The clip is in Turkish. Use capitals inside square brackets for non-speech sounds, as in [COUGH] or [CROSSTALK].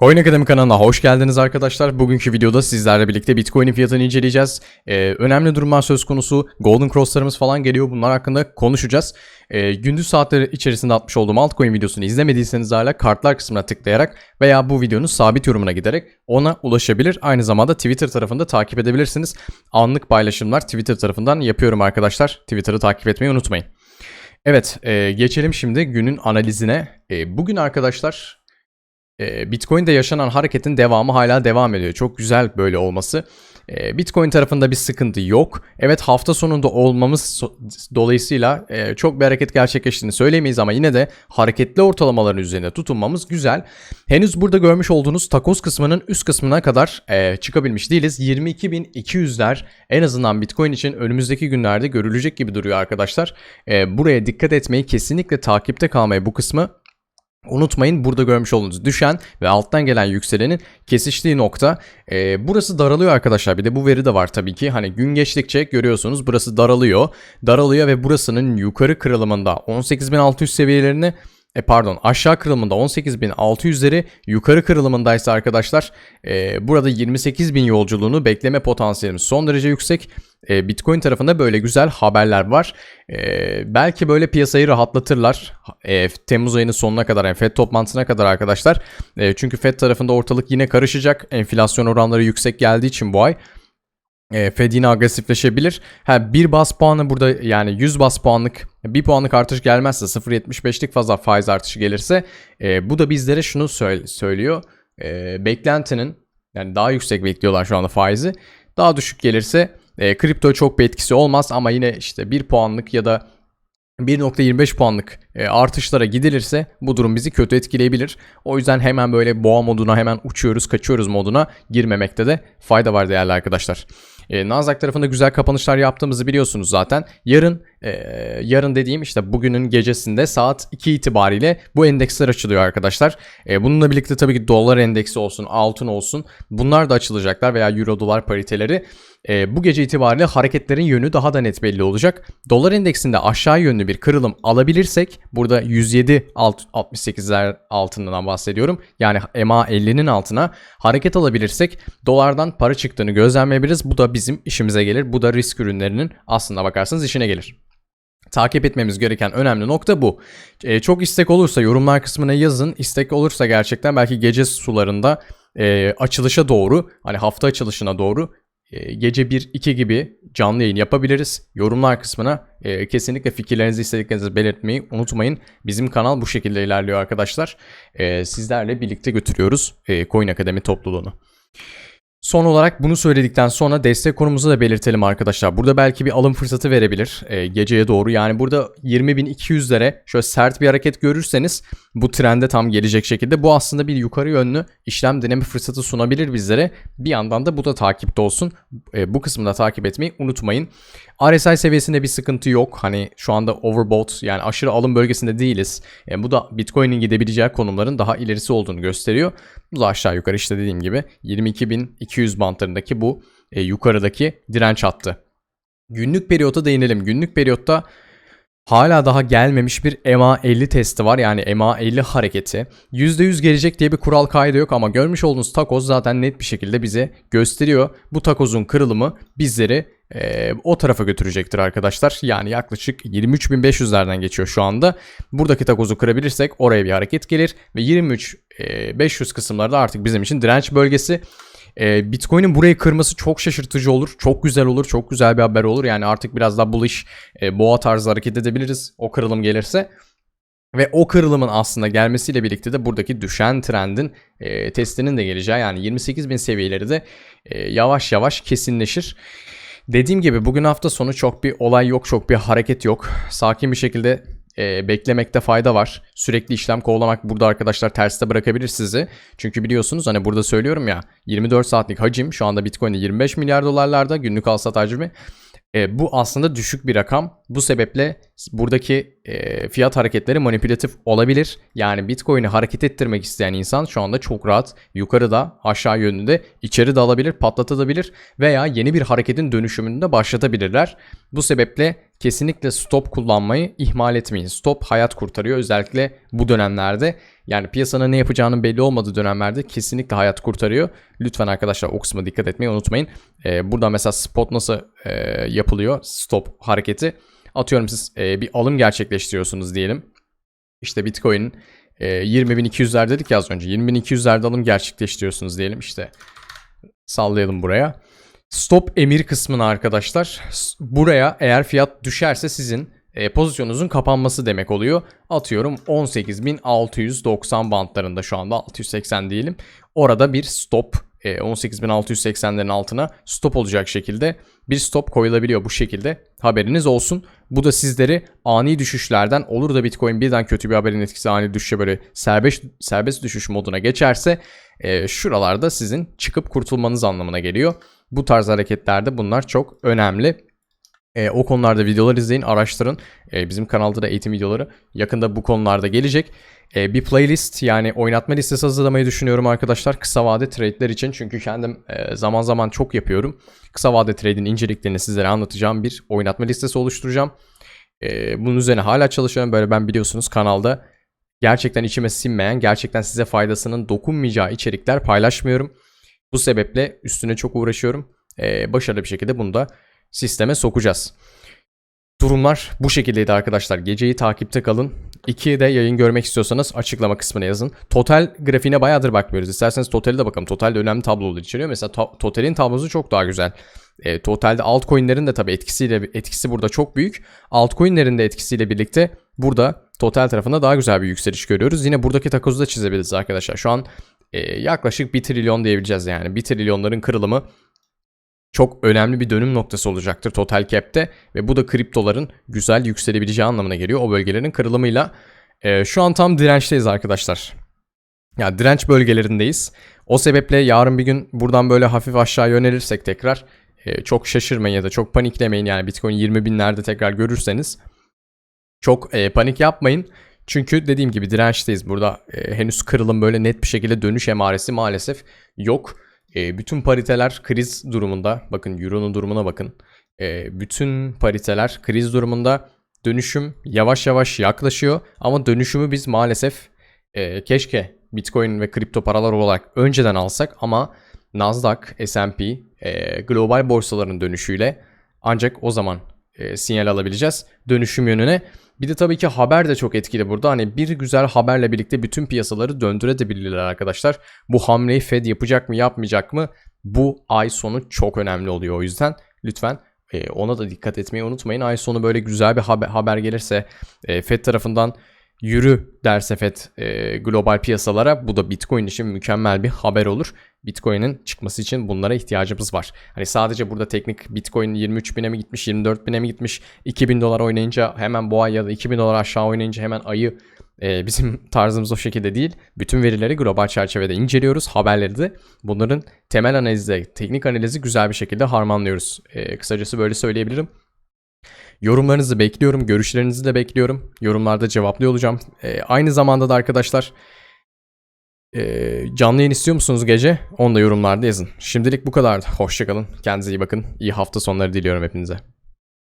Coin Akademi kanalına hoş geldiniz arkadaşlar. Bugünkü videoda sizlerle birlikte Bitcoin'in fiyatını inceleyeceğiz. Ee, önemli durumlar söz konusu. Golden Cross'larımız falan geliyor. Bunlar hakkında konuşacağız. Ee, gündüz saatleri içerisinde atmış olduğum altcoin videosunu izlemediyseniz hala kartlar kısmına tıklayarak veya bu videonun sabit yorumuna giderek ona ulaşabilir. Aynı zamanda Twitter tarafında takip edebilirsiniz. Anlık paylaşımlar Twitter tarafından yapıyorum arkadaşlar. Twitter'ı takip etmeyi unutmayın. Evet, e, geçelim şimdi günün analizine. E, bugün arkadaşlar e, Bitcoin'de yaşanan hareketin devamı hala devam ediyor. Çok güzel böyle olması. E, Bitcoin tarafında bir sıkıntı yok. Evet hafta sonunda olmamız dolayısıyla e, çok bir hareket gerçekleştiğini söyleyemeyiz ama yine de hareketli ortalamaların üzerinde tutunmamız güzel. Henüz burada görmüş olduğunuz takoz kısmının üst kısmına kadar e, çıkabilmiş değiliz. 22.200'ler en azından Bitcoin için önümüzdeki günlerde görülecek gibi duruyor arkadaşlar. E, buraya dikkat etmeyi kesinlikle takipte kalmayı bu kısmı Unutmayın burada görmüş olduğunuz düşen ve alttan gelen yükselenin kesiştiği nokta. Ee, burası daralıyor arkadaşlar. Bir de bu veri de var tabii ki. Hani gün geçtikçe görüyorsunuz burası daralıyor. Daralıyor ve burasının yukarı kırılımında 18.600 seviyelerini e pardon aşağı kırılımında 18.600'leri yukarı kırılımındaysa arkadaşlar e, burada 28.000 yolculuğunu bekleme potansiyelimiz son derece yüksek. E, Bitcoin tarafında böyle güzel haberler var. E, belki böyle piyasayı rahatlatırlar. E, Temmuz ayının sonuna kadar yani FED toplantısına kadar arkadaşlar. E, çünkü FED tarafında ortalık yine karışacak. Enflasyon oranları yüksek geldiği için bu ay e, Fed yine agresifleşebilir. Ha, bir bas puanı burada yani 100 bas puanlık bir puanlık artış gelmezse 0.75'lik fazla faiz artışı gelirse e, bu da bizlere şunu söyle, söylüyor. E, beklentinin yani daha yüksek bekliyorlar şu anda faizi. Daha düşük gelirse e, kripto çok bir etkisi olmaz ama yine işte 1 puanlık ya da 1.25 puanlık e, artışlara gidilirse bu durum bizi kötü etkileyebilir. O yüzden hemen böyle boğa moduna hemen uçuyoruz kaçıyoruz moduna girmemekte de fayda var değerli arkadaşlar. E, Nasdaq tarafında güzel kapanışlar yaptığımızı biliyorsunuz zaten. Yarın e, yarın dediğim işte bugünün gecesinde saat 2 itibariyle bu endeksler açılıyor arkadaşlar. E, bununla birlikte tabii ki dolar endeksi olsun, altın olsun bunlar da açılacaklar veya euro dolar pariteleri. E, bu gece itibariyle hareketlerin yönü daha da net belli olacak. Dolar endeksinde aşağı yönlü bir kırılım alabilirsek burada 107 alt, 68'ler altından bahsediyorum. Yani EMA 50'nin altına hareket alabilirsek dolardan para çıktığını gözlemleyebiliriz. Bu da bizim işimize gelir. Bu da risk ürünlerinin aslında bakarsanız işine gelir. Takip etmemiz gereken önemli nokta bu. Ee, çok istek olursa yorumlar kısmına yazın. İstek olursa gerçekten belki gece sularında e, açılışa doğru hani hafta açılışına doğru e, gece 1-2 gibi canlı yayın yapabiliriz. Yorumlar kısmına e, kesinlikle fikirlerinizi istediklerinizi belirtmeyi unutmayın. Bizim kanal bu şekilde ilerliyor arkadaşlar. E, sizlerle birlikte götürüyoruz e, Coin Akademi topluluğunu. Son olarak bunu söyledikten sonra destek konumuzu da belirtelim arkadaşlar. Burada belki bir alım fırsatı verebilir e, geceye doğru. Yani burada 20.200'lere şöyle sert bir hareket görürseniz bu trende tam gelecek şekilde bu aslında bir yukarı yönlü işlem deneme fırsatı sunabilir bizlere. Bir yandan da bu da takipte olsun. E, bu kısmını da takip etmeyi unutmayın. RSI seviyesinde bir sıkıntı yok. Hani şu anda overbought yani aşırı alım bölgesinde değiliz. E, bu da Bitcoin'in gidebileceği konumların daha ilerisi olduğunu gösteriyor. Bu da aşağı yukarı işte dediğim gibi 22.200 bantlarındaki bu e, yukarıdaki direnç hattı. Günlük periyota değinelim. Günlük periyotta Hala daha gelmemiş bir EMA50 testi var. Yani EMA50 hareketi. %100 gelecek diye bir kural kaydı yok ama görmüş olduğunuz takoz zaten net bir şekilde bize gösteriyor. Bu takozun kırılımı bizleri e, o tarafa götürecektir arkadaşlar. Yani yaklaşık 23.500'lerden geçiyor şu anda. Buradaki takozu kırabilirsek oraya bir hareket gelir ve 23.500 kısımlarda artık bizim için direnç bölgesi. E, Bitcoin'in burayı kırması çok şaşırtıcı olur. Çok güzel olur. Çok güzel bir haber olur. Yani artık biraz daha bullish e, boğa tarzı hareket edebiliriz. O kırılım gelirse. Ve o kırılımın aslında gelmesiyle birlikte de buradaki düşen trendin e, testinin de geleceği yani 28.000 seviyeleri de e, yavaş yavaş kesinleşir. Dediğim gibi bugün hafta sonu çok bir olay yok, çok bir hareket yok. Sakin bir şekilde e, beklemekte fayda var. Sürekli işlem kovalamak burada arkadaşlar terste bırakabilir sizi. Çünkü biliyorsunuz hani burada söylüyorum ya 24 saatlik hacim şu anda Bitcoin'de 25 milyar dolarlarda günlük al sat hacmi. E, bu aslında düşük bir rakam. Bu sebeple buradaki e, fiyat hareketleri manipülatif olabilir. Yani Bitcoin'i hareket ettirmek isteyen insan şu anda çok rahat yukarıda aşağı yönünde içeri de alabilir, patlatabilir veya yeni bir hareketin dönüşümünü de başlatabilirler. Bu sebeple kesinlikle stop kullanmayı ihmal etmeyin. Stop hayat kurtarıyor özellikle bu dönemlerde. Yani piyasanın ne yapacağının belli olmadığı dönemlerde kesinlikle hayat kurtarıyor. Lütfen arkadaşlar o kısma dikkat etmeyi unutmayın. Ee, burada mesela spot nasıl e, yapılıyor stop hareketi. Atıyorum siz e, bir alım gerçekleştiriyorsunuz diyelim. İşte Bitcoin'in e, 20.200'ler dedik ya az önce. 20.200'lerde alım gerçekleştiriyorsunuz diyelim. İşte sallayalım buraya. Stop emir kısmına arkadaşlar. Buraya eğer fiyat düşerse sizin e, pozisyonunuzun kapanması demek oluyor. Atıyorum 18.690 bantlarında şu anda 680 diyelim. Orada bir stop e, 18.680'lerin altına stop olacak şekilde bir stop koyulabiliyor bu şekilde. Haberiniz olsun. Bu da sizleri ani düşüşlerden olur da Bitcoin birden kötü bir haberin etkisi ani düşüşe böyle serbest serbest düşüş moduna geçerse e, şuralarda sizin çıkıp kurtulmanız anlamına geliyor. Bu tarz hareketlerde bunlar çok önemli. E, o konularda videolar izleyin, araştırın. E, bizim kanalda da eğitim videoları yakında bu konularda gelecek. E, bir playlist yani oynatma listesi hazırlamayı düşünüyorum arkadaşlar. Kısa vade trade'ler için çünkü kendim e, zaman zaman çok yapıyorum. Kısa vade trade'in inceliklerini sizlere anlatacağım bir oynatma listesi oluşturacağım. E, bunun üzerine hala çalışıyorum. Böyle ben biliyorsunuz kanalda gerçekten içime sinmeyen, gerçekten size faydasının dokunmayacağı içerikler paylaşmıyorum. Bu sebeple üstüne çok uğraşıyorum. E, başarılı bir şekilde bunu da sisteme sokacağız. Durumlar bu şekildeydi arkadaşlar. Geceyi takipte kalın. 2'de yayın görmek istiyorsanız açıklama kısmına yazın. Total grafiğine bayağıdır bakmıyoruz. İsterseniz Total'e de bakalım. Total'de önemli tablolar içeriyor. Mesela to- Total'in tablosu çok daha güzel. E, Total'de altcoin'lerin de tabii etkisiyle etkisi burada çok büyük. Altcoin'lerin de etkisiyle birlikte burada Total tarafında daha güzel bir yükseliş görüyoruz. Yine buradaki takozu da çizebiliriz arkadaşlar. Şu an e, yaklaşık 1 trilyon diyebileceğiz yani. 1 trilyonların kırılımı çok önemli bir dönüm noktası olacaktır Total Cap'te ve bu da kriptoların güzel yükselebileceği anlamına geliyor o bölgelerin kırılımıyla. Ee, şu an tam dirençteyiz arkadaşlar. Ya direnç bölgelerindeyiz. O sebeple yarın bir gün buradan böyle hafif aşağı yönelirsek tekrar e, çok şaşırmayın ya da çok paniklemeyin. Yani Bitcoin 20 binlerde tekrar görürseniz çok e, panik yapmayın. Çünkü dediğim gibi dirençteyiz. Burada e, henüz kırılım böyle net bir şekilde dönüş emaresi maalesef yok. E, bütün pariteler kriz durumunda. Bakın Euro'nun durumuna bakın. E, bütün pariteler kriz durumunda. Dönüşüm yavaş yavaş yaklaşıyor. Ama dönüşümü biz maalesef e, keşke Bitcoin ve kripto paralar olarak önceden alsak ama Nasdaq, S&P, e, global borsaların dönüşüyle ancak o zaman e, sinyal alabileceğiz dönüşüm yönüne. Bir de tabii ki haber de çok etkili burada. Hani bir güzel haberle birlikte bütün piyasaları döndürebilirler arkadaşlar. Bu hamleyi Fed yapacak mı yapmayacak mı? Bu ay sonu çok önemli oluyor o yüzden. Lütfen e, ona da dikkat etmeyi unutmayın. Ay sonu böyle güzel bir haber, haber gelirse e, Fed tarafından yürü derse FED e, global piyasalara bu da Bitcoin için mükemmel bir haber olur. Bitcoin'in çıkması için bunlara ihtiyacımız var. Hani sadece burada teknik Bitcoin 23 bine mi gitmiş 24 bine mi gitmiş 2000 dolar oynayınca hemen ay ya da 2000 dolar aşağı oynayınca hemen ayı e, [LAUGHS] bizim tarzımız o şekilde değil. Bütün verileri global çerçevede inceliyoruz. Haberleri de bunların temel analizi, teknik analizi güzel bir şekilde harmanlıyoruz. E, kısacası böyle söyleyebilirim. Yorumlarınızı bekliyorum. Görüşlerinizi de bekliyorum. Yorumlarda cevaplıyor olacağım. Ee, aynı zamanda da arkadaşlar e, canlı yayın istiyor musunuz gece? Onu da yorumlarda yazın. Şimdilik bu kadar. Hoşçakalın. Kendinize iyi bakın. İyi hafta sonları diliyorum hepinize.